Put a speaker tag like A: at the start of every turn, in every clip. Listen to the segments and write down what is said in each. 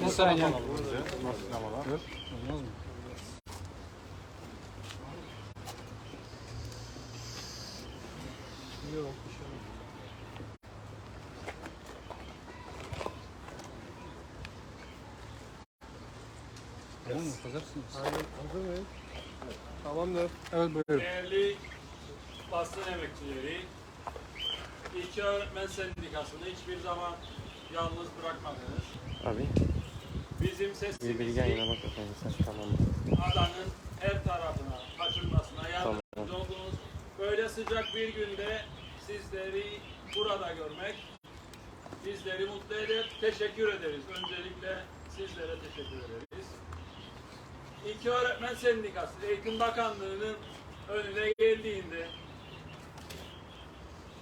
A: Bir saniye.
B: Olmaz mı?
A: Tamam mı? Hazırsınız.
C: Aynen. Hazır mıyız? Tamamdır.
A: Evet buyurun.
D: Değerli basın emekçileri, İlçe Öğretmen Sendikası'nı hiçbir zaman yalnız bırakmadınız.
B: Abi
D: Bizim sesimizi
B: yayına bak efendim sen tamam.
D: adanın her tarafına taşınmasına yardımcı oldunuz. Böyle sıcak bir günde sizleri burada görmek bizleri mutlu eder. Teşekkür ederiz. Öncelikle sizlere teşekkür ederiz. İlçe Öğretmen Sendikası Eğitim Bakanlığı'nın önüne geldiğinde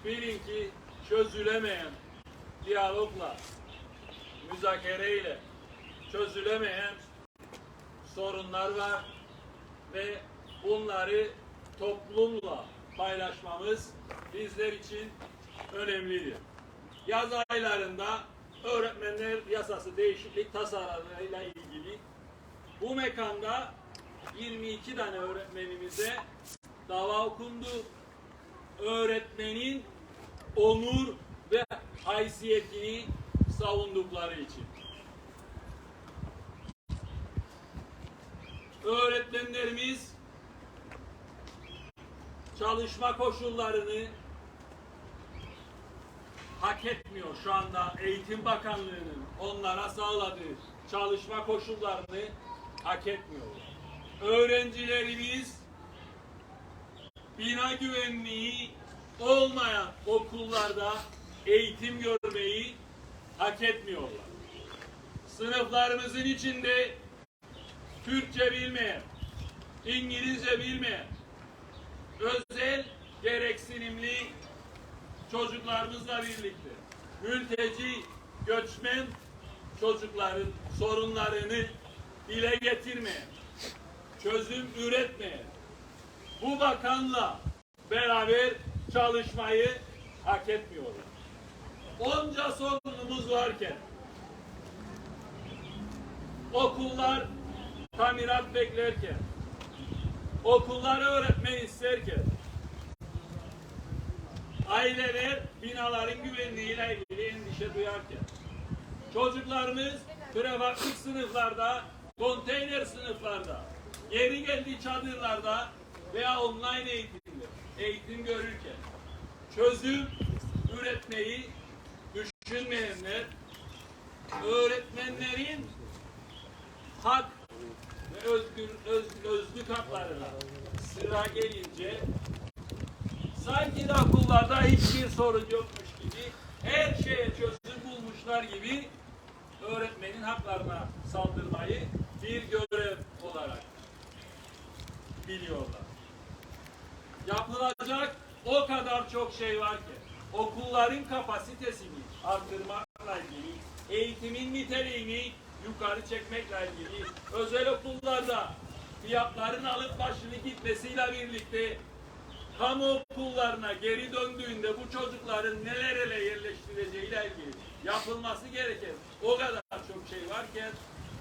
D: bilin ki çözülemeyen diyalogla, müzakereyle çözülemeyen sorunlar var ve bunları toplumla paylaşmamız bizler için önemlidir. Yaz aylarında öğretmenler yasası değişiklik tasarılarıyla ilgili bu mekanda 22 tane öğretmenimize dava okundu. Öğretmenin onur ve haysiyetini savundukları için. öğretmenlerimiz çalışma koşullarını hak etmiyor şu anda Eğitim Bakanlığı'nın onlara sağladığı çalışma koşullarını hak etmiyor. Öğrencilerimiz bina güvenliği olmayan okullarda eğitim görmeyi hak etmiyorlar. Sınıflarımızın içinde Türkçe bilmeyen, İngilizce bilmeyen, özel gereksinimli çocuklarımızla birlikte mülteci, göçmen çocukların sorunlarını dile getirmeyen, çözüm üretmeyen, bu bakanla beraber çalışmayı hak etmiyorlar. Onca sorunumuz varken okullar tamirat beklerken, okulları öğretmen isterken, aileler binaların güvenliğiyle ilgili endişe duyarken, çocuklarımız prefabrik sınıflarda, konteyner sınıflarda, yeri geldiği çadırlarda veya online eğitimde eğitim görürken, çözüm üretmeyi düşünmeyenler, öğretmenlerin hak ve özgür, öz, özlük haklarına sıra gelince sanki okullarda hiçbir sorun yokmuş gibi her şeye çözüm bulmuşlar gibi öğretmenin haklarına saldırmayı bir görev olarak biliyorlar. Yapılacak o kadar çok şey var ki okulların kapasitesini arttırmakla ilgili, eğitimin niteliğini yukarı çekmekle ilgili, özel okullarda fiyatların alıp başını gitmesiyle birlikte kamu okullarına geri döndüğünde bu çocukların nerelere yerleştireceğiyle ilgili yapılması gereken o kadar çok şey varken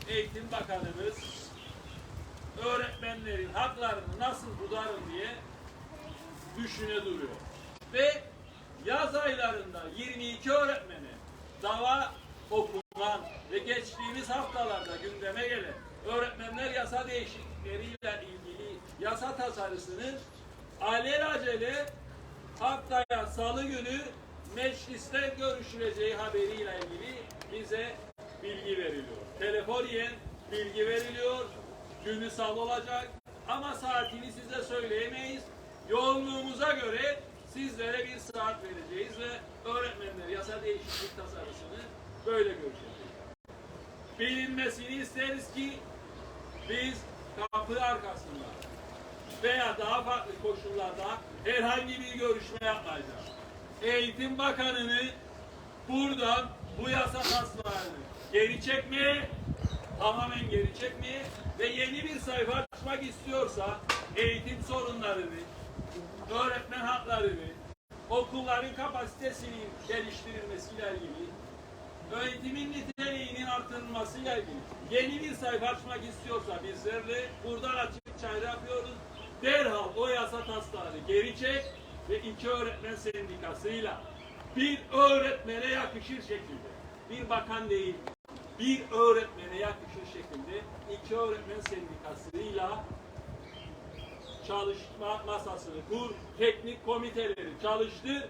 D: Eğitim Bakanımız öğretmenlerin haklarını nasıl budarım diye düşüne duruyor. Ve yaz aylarında 22 öğretmene dava okunan ve geçtiğimiz haftalarda gündeme gelen öğretmenler yasa değişiklikleriyle ilgili yasa tasarısının alelacele haftaya salı günü mecliste görüşüleceği haberiyle ilgili bize bilgi veriliyor. Telefoniyen bilgi veriliyor. Günü salı olacak ama saatini size söyleyemeyiz. Yoğunluğumuza göre sizlere bir saat vereceğiz ve öğretmenler yasa değişiklik tasarısını böyle göreceğiz. Bilinmesini isteriz ki biz kapı arkasında veya daha farklı koşullarda herhangi bir görüşme yapmayacağız. Eğitim Bakanı'nı buradan bu yasa taslağını geri çekmeye, tamamen geri çekmeye ve yeni bir sayfa açmak istiyorsa eğitim sorunlarını, öğretmen haklarını, okulların kapasitesinin geliştirilmesiyle ilgili, eğitimin niteliğini yapılmasıyla ilgili yeni bir sayfa açmak istiyorsa bizlerle buradan açık çağrı yapıyoruz. Derhal o yasa taslağını geri çek ve iki öğretmen sendikasıyla bir öğretmene yakışır şekilde bir bakan değil bir öğretmene yakışır şekilde iki öğretmen sendikasıyla çalışma masasını kur, teknik komiteleri çalıştır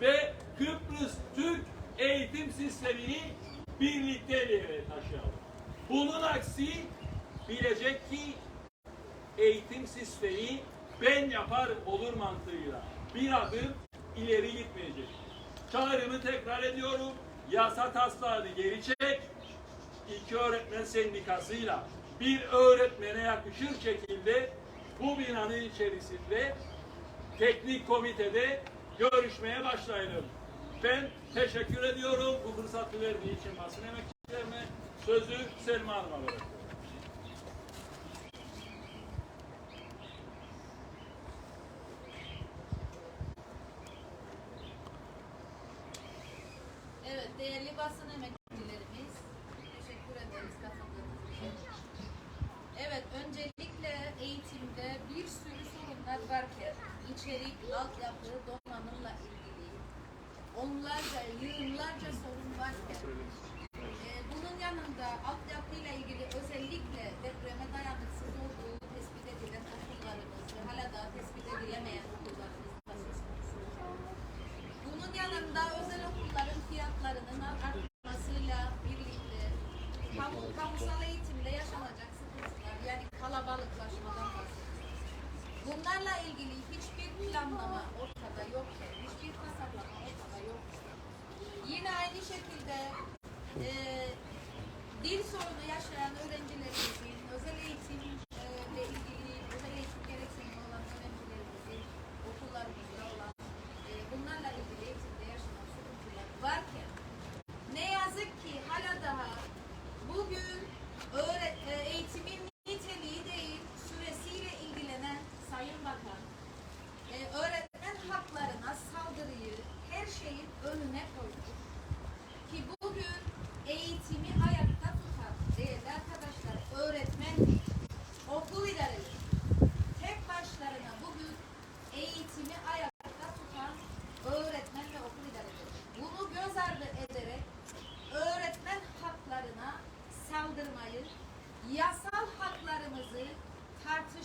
D: ve Kıbrıs Türk eğitim sistemini birlikte ileriye taşıyalım. Bunun aksi bilecek ki eğitim sistemi ben yapar olur mantığıyla bir adım ileri gitmeyecek. Çağrımı tekrar ediyorum. Yasa taslağını geri çek. İki öğretmen sendikasıyla bir öğretmene yakışır şekilde bu binanın içerisinde teknik komitede görüşmeye başlayalım. Ben teşekkür ediyorum bu fırsatı verdiği için basın emekçilerime. Sözü Selma Hanım'a bırakıyorum.
E: are up there.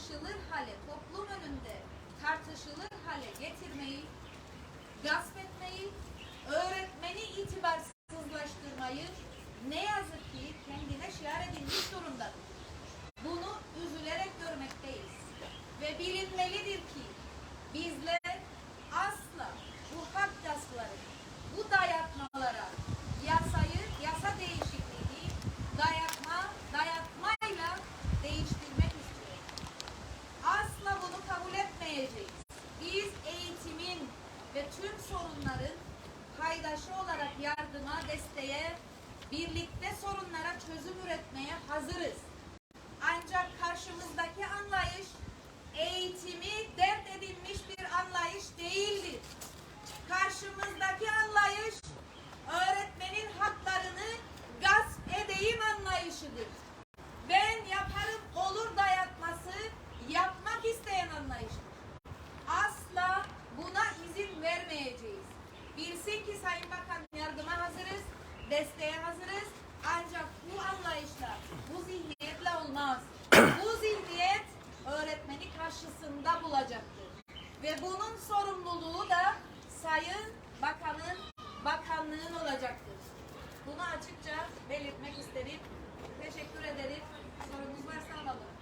E: Tartışılır hale, toplum önünde tartışılır hale getirmeyi, gasp etmeyi, öğretmeni itibarsızlaştırmayı ne yazık ki kendine şiar edilmiş durumdadır. Bunu üzülerek görmekteyiz. Ve bilinmelidir ki bizler asla bu hak gaspları, bu dayatmalara, yasayı, yasa değişikliğini dayatma, dayatmayla değiştirmek istiyoruz. Asla bunu kabul etmeyeceğiz. Biz eğitimin ve tüm sorunların paydaşı olarak yardıma, desteğe, birlikte sorunlara çözüm üretmeye hazırız. Ancak karşımızdaki anlayış eğitimi dert edilmiş bir anlayış değildir. Karşımızdaki anlayış öğretmenin haklarını gasp edeyim anlayışıdır. Ben yaparım olur dayatması yapmak isteyen anlayışıdır. Asla buna izin vermeyeceğiz. Bilsin ki Sayın desteğe hazırız. Ancak bu anlayışla, bu zihniyetle olmaz. bu zihniyet öğretmeni karşısında bulacaktır. Ve bunun sorumluluğu da Sayın Bakan'ın, bakanlığın olacaktır. Bunu açıkça belirtmek isterim. Teşekkür ederim. Sorunuz varsa alalım.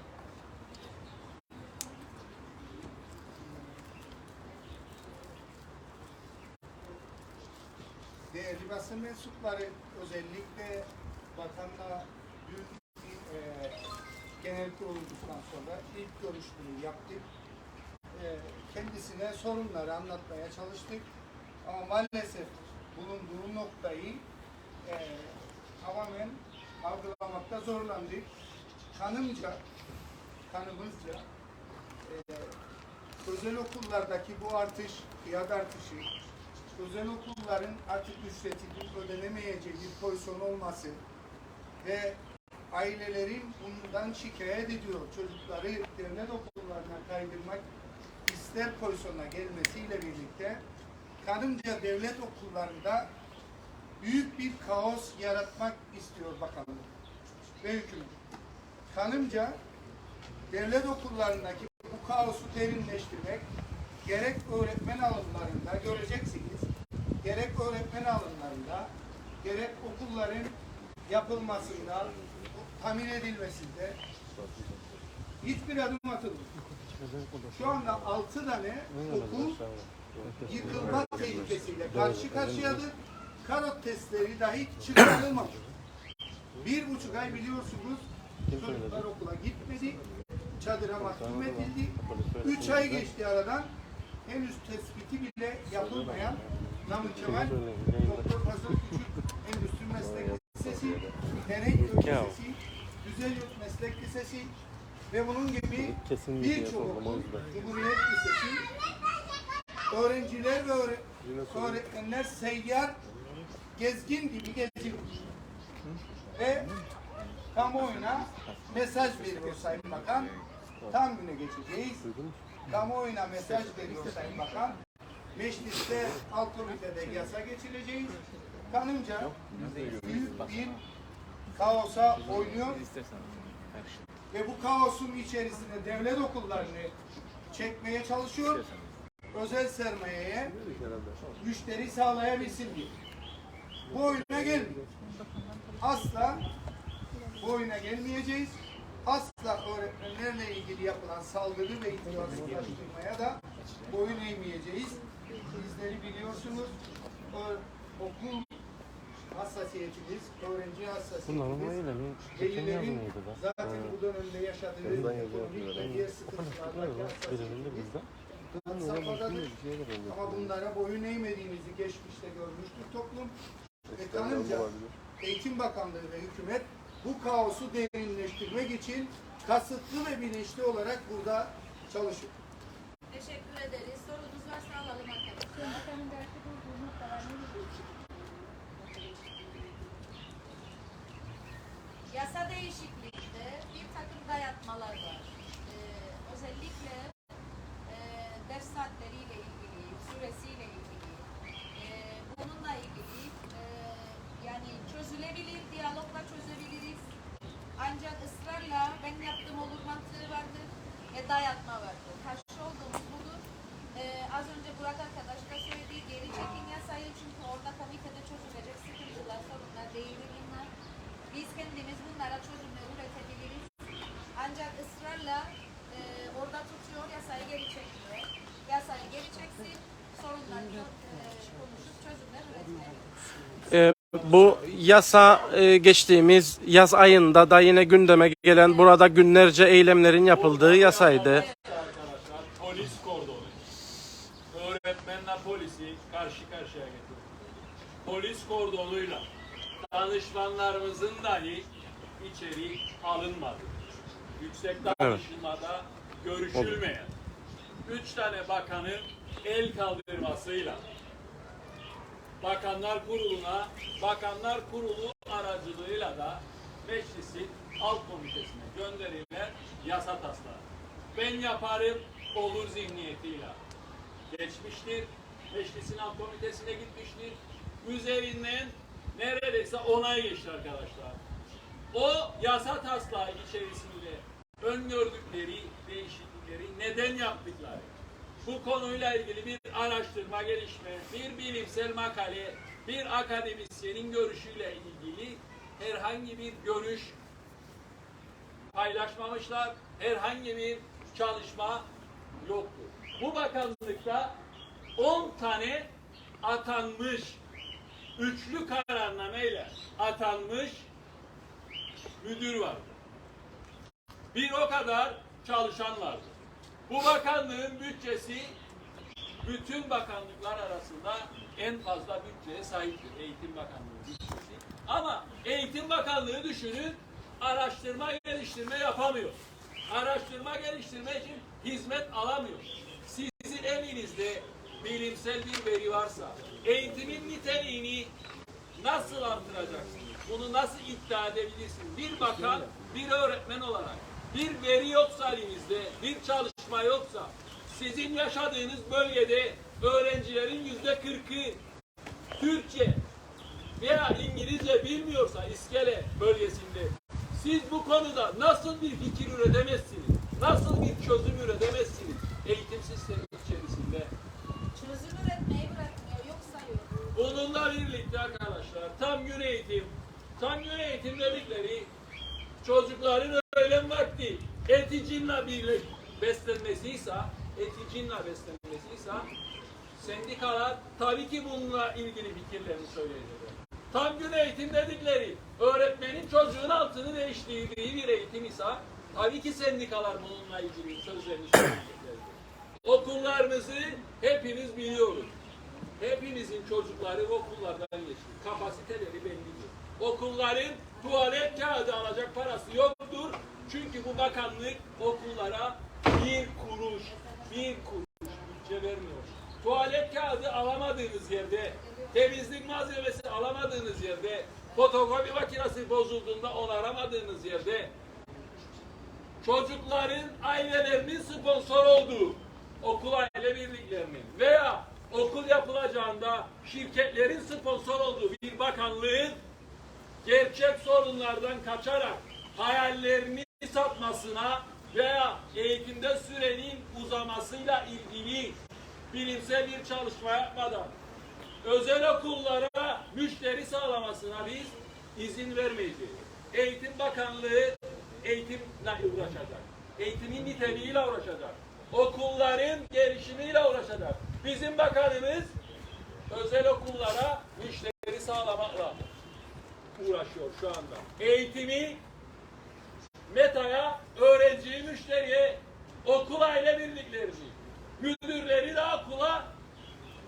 F: Değerli basın mensupları özellikle bakanla dün e, genel kurulduktan sonra ilk görüşmeyi yaptık. E, kendisine sorunları anlatmaya çalıştık. Ama maalesef bulunduğu noktayı e, tamamen algılamakta zorlandık. Kanımca, kanımızca e, özel okullardaki bu artış, fiyat artışı, özel okulların artık ücretinin ödenemeyeceği bir pozisyon olması, ve ailelerin bundan şikayet ediyor. Çocukları devlet okullarına kaydırmak ister pozisyona gelmesiyle birlikte kanımca devlet okullarında büyük bir kaos yaratmak istiyor bakanlık ve hükümet. Kanımca devlet okullarındaki bu kaosu derinleştirmek gerek öğretmen alımlarında göreceksiniz, gerek öğretmen alımlarında, gerek okulların yapılmasında, tamin edilmesinde hiçbir adım atılmıyor. Şu anda altı tane okul yıkılma tehlikesiyle karşı karşıyadır. Karot testleri dahi çıkarılmamış. Bir buçuk ay biliyorsunuz çocuklar okula gitmedi. Çadıra mahkum edildi. Üç ay geçti aradan. Henüz tespiti bile yapılmayan Namık Kemal Doktor Fazıl Küçük Endüstri Meslek Lisesi, Denekköy Lisesi, Güzelyurt Meslek Lisesi ve bunun gibi birçok. Cumhuriyet Lisesi, öğrenciler ve öğre- öğretmenler seyyar gezgin gibi geziyor. Ve kamuoyuna mesaj veriyor Sayın Bakan. Tam güne geçeceğiz. Kamuoyuna mesaj veriyor Sayın Bakan. Mecliste alt yasa geçireceğiz. Kanımca büyük bir kaosa oynuyor. Ve bu kaosun içerisinde devlet okullarını çekmeye çalışıyor. Özel sermayeye müşteri sağlayabilsin diye. Bu oyuna gelmiyor. Asla bu oyuna gelmeyeceğiz. Asla öğretmenlerle ilgili yapılan saldırı ve itibarsızlaştırmaya da boyun eğmeyeceğiz. Bizleri biliyorsunuz. Ö- okul hassasiyetimiz, öğrenci hassasiyetimiz, velilerin zaten bu dönemde yaşadığı ekonomik ve diğer sıkıntılardaki hassasiyetimiz. Ama bunlara boyun eğmediğimizi geçmişte görmüştür toplum. Ve kanımca Eğitim Bakanlığı ve hükümet bu kaosu derinleştirmek için kasıtlı ve bilinçli olarak burada çalışıyor.
E: Teşekkür ederiz. Sorunuz varsa alalım arkadaşlar. Yasa değişikliğinde bir takım dayatmalar var. Ee, özellikle e, ders saatleriyle ilgili, süresiyle ilgili, e, bununla ilgili e, yani çözülebilir, diyalogla çözebiliriz. Ancak ısrarla ben yaptım olur mantığı vardır ve dayatma vardır. Karşı olduğumuz budur. Ee, az önce Burak arkadaş da söylediği geri çekin yasayı çünkü orada komitede çözülecek sıkıntılar, sorunlar değildir bunlar. Biz kendimiz bunlara çözümler üretebiliriz. Ancak ısrarla e, orada tutuyor, yasayı geri çekiyor. Yasayı geri çeksin, sorunları e, konuşup çözümler üretmeliyiz.
C: Ee, bu yasa e, geçtiğimiz yaz ayında da yine gündeme gelen burada günlerce eylemlerin yapıldığı yasaydı.
D: Arkadaşlar polis kordonu. Öğretmenle polisi karşı karşıya getirdi. Polis kordonuyla danışmanlarımızın dahi içeri alınmadı. Yüksek danışmada görüşülmeyen üç tane bakanın el kaldırmasıyla Bakanlar Kurulu'na, Bakanlar Kurulu aracılığıyla da meclisin alt komitesine gönderilen yasa taslağı. Ben yaparım olur zihniyetiyle. Geçmiştir, meclisin alt komitesine gitmiştir. Üzerinden neredeyse onay geçti arkadaşlar. O yasa taslağı içerisinde öngördükleri değişiklikleri neden yaptıkları, bu konuyla ilgili bir araştırma gelişme, bir bilimsel makale, bir akademisyenin görüşüyle ilgili herhangi bir görüş paylaşmamışlar. Herhangi bir çalışma yoktu. Bu bakanlıkta 10 tane atanmış, üçlü kararnameyle atanmış müdür vardı. Bir o kadar çalışan vardı. Bu bakanlığın bütçesi bütün bakanlıklar arasında en fazla bütçeye sahiptir. Eğitim Bakanlığı bütçesi. Ama Eğitim Bakanlığı düşünün araştırma geliştirme yapamıyor. Araştırma geliştirme için hizmet alamıyor. Sizin elinizde bilimsel bir veri varsa eğitimin niteliğini nasıl artıracaksınız? Bunu nasıl iddia edebilirsin? Bir bakan, bir öğretmen olarak, bir veri yoksa elinizde, bir çalışma yoksa, sizin yaşadığınız bölgede öğrencilerin yüzde kırkı Türkçe veya İngilizce bilmiyorsa İskele bölgesinde siz bu konuda nasıl bir fikir üretemezsiniz? Nasıl bir çözüm üretemezsiniz? Eğitim sistemi içerisinde.
E: Çözüm üretmeyi bırakmıyor, yok sayıyor.
D: Bununla birlikte arkadaşlar tam gün eğitim, tam gün eğitim dedikleri çocukların öğlen vakti eticinle birlik beslenmesiyse, eticinle beslenmesiyse sendikalar tabii ki bununla ilgili fikirlerini söyleyecekler. Tam gün eğitim dedikleri öğretmenin çocuğun altını değiştirdiği bir eğitim ise tabii ki sendikalar bununla ilgili sözlerini söyleyecekler. Okullarımızı hepimiz biliyoruz. Hepimizin çocukları okullardan geçiyor. Kapasiteleri bellidir. Okulların tuvalet kağıdı alacak parası yoktur. Çünkü bu bakanlık okullara bir kuruş, bir kuruş bütçe vermiyor. Tuvalet kağıdı alamadığınız yerde, temizlik malzemesi alamadığınız yerde, fotokopi makinesi bozulduğunda onaramadığınız yerde, çocukların ailelerinin sponsor olduğu okul aile birliklerinin veya okul yapılacağında şirketlerin sponsor olduğu bir bakanlığın gerçek sorunlardan kaçarak hayallerini satmasına veya eğitimde sürenin uzamasıyla ilgili bilimsel bir çalışma yapmadan özel okullara müşteri sağlamasına biz izin vermeyeceğiz. Eğitim Bakanlığı eğitimle uğraşacak. Eğitimin niteliğiyle uğraşacak. Okulların gelişimiyle uğraşacak. Bizim bakanımız özel okullara müşteri sağlamakla uğraşıyor şu anda. Eğitimi META'ya, öğrenciyi müşteriye, okul aile birliklerini, müdürleri de okula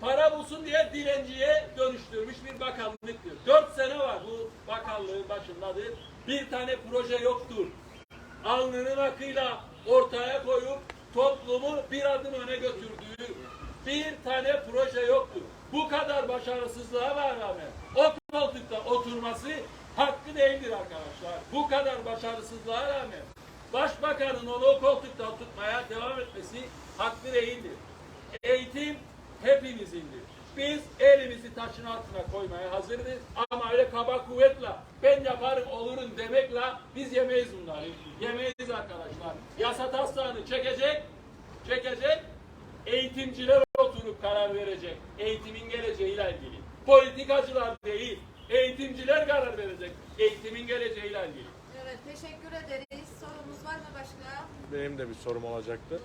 D: para bulsun diye dilenciye dönüştürmüş bir bakanlıktır. Dört sene var bu bakanlığın başındadır. Bir tane proje yoktur. Alnının akıyla ortaya koyup toplumu bir adım öne götürdüğü bir tane proje yoktur. Bu kadar başarısızlığa rağmen o koltukta oturması hakkı değildir arkadaşlar. Bu kadar başarısızlığa rağmen başbakanın onu o koltukta tutmaya devam etmesi hakkı değildir. Eğitim hepimizindir. Biz elimizi taşın altına koymaya hazırız ama öyle kaba kuvvetle ben yaparım olurum demekle biz yemeyiz bunları. Yemeyiz arkadaşlar. Yasa taslağını çekecek, çekecek, eğitimciler oturup karar verecek. Eğitimin geleceğiyle ilgili. Politikacılar değil, eğitimciler karar verecek. Eğitimin geleceğiyle ilgili.
E: Evet, teşekkür ederiz. Sorumuz var mı başka?
B: Benim de bir sorum olacaktı.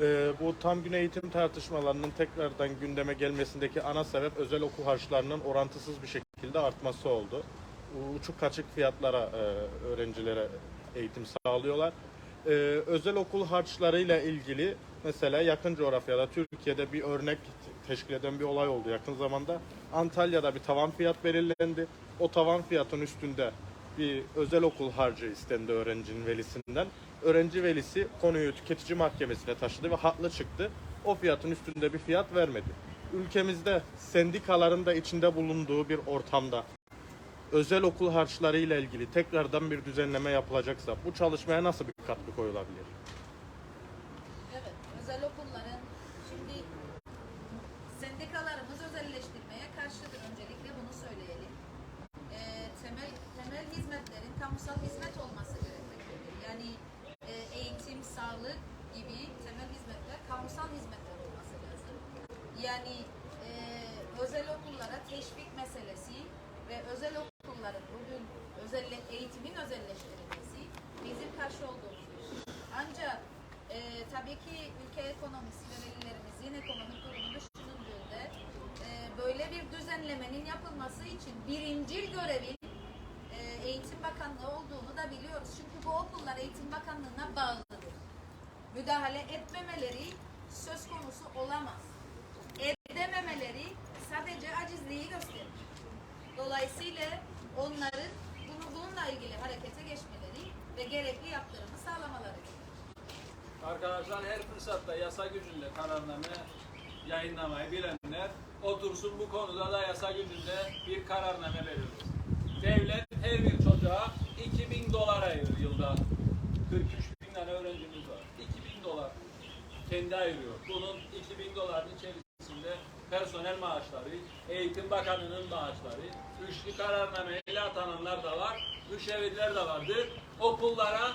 B: Ee, bu tam gün eğitim tartışmalarının tekrardan gündeme gelmesindeki ana sebep özel okul harçlarının orantısız bir şekilde artması oldu. Uçuk kaçık fiyatlara e, öğrencilere eğitim sağlıyorlar. Ee, özel okul harçlarıyla ilgili mesela yakın coğrafyada Türkiye'de bir örnek teşkil eden bir olay oldu yakın zamanda. Antalya'da bir tavan fiyat belirlendi. O tavan fiyatın üstünde bir özel okul harcı istendi öğrencinin velisinden. Öğrenci velisi konuyu tüketici mahkemesine taşıdı ve haklı çıktı. O fiyatın üstünde bir fiyat vermedi. Ülkemizde sendikaların da içinde bulunduğu bir ortamda özel okul harçları ile ilgili tekrardan bir düzenleme yapılacaksa bu çalışmaya nasıl bir katkı koyulabilir?
E: Özel okulların şimdi sendikalarımız özelleştirmeye karşıdır. Öncelikle bunu söyleyelim. Ee, temel temel hizmetlerin kamusal hizmet olması gerekmektedir. Yani e, eğitim, sağlık gibi temel hizmetler kamusal hizmetler olması lazım. Yani e, özel okullara teşvik meselesi ve özel okulların bugün özelle, eğitimin özelleştirilmesi bizim karşı olduğumuz şey. Ancak e, tabii ki ülke ekonomisi ve velilerimizin ekonomik durumu düşünüldüğünde e, böyle bir düzenlemenin yapılması için birincil görevin e, Eğitim Bakanlığı olduğunu da biliyoruz. Çünkü bu okullar Eğitim Bakanlığı'na bağlıdır. Müdahale etmemeleri söz konusu olamaz. Edememeleri sadece acizliği gösterir. Dolayısıyla onların bunu bununla ilgili harekete geçmeleri ve gerekli yaptırımı sağlamaları.
D: Arkadaşlar her fırsatta yasa gücünde kararname yayınlamayı bilenler otursun bu konuda da yasa gücünde bir kararname belirlesin. Devlet çocuğa 2000 dolar ayırır yılda. 43 bin tane öğrencimiz var. 2000 dolar kendi ayırıyor. Bunun 2000 doların içerisinde personel maaşları, Eğitim Bakanı'nın maaşları, üçlü kararnameyle atananlar da var, müşevirler de vardır. Okullara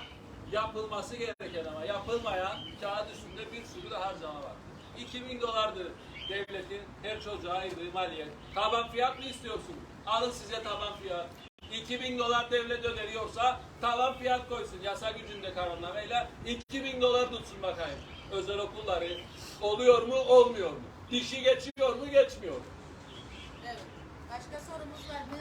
D: yapılması gereken ama yapılmayan kağıt üstünde bir sürü de harcama var. 2000 dolardır devletin her çocuğa ayırdığı maliyet. Taban fiyat mı istiyorsunuz? Alın size taban fiyat. 2000 dolar devlet ödeniyorsa tavan fiyat koysun yasa gücünde kararnameyle 2000 dolar tutsun bakayım. Özel okulları oluyor mu olmuyor mu? Dişi geçiyor mu geçmiyor mu?
E: Evet. Başka sorumuz var mı?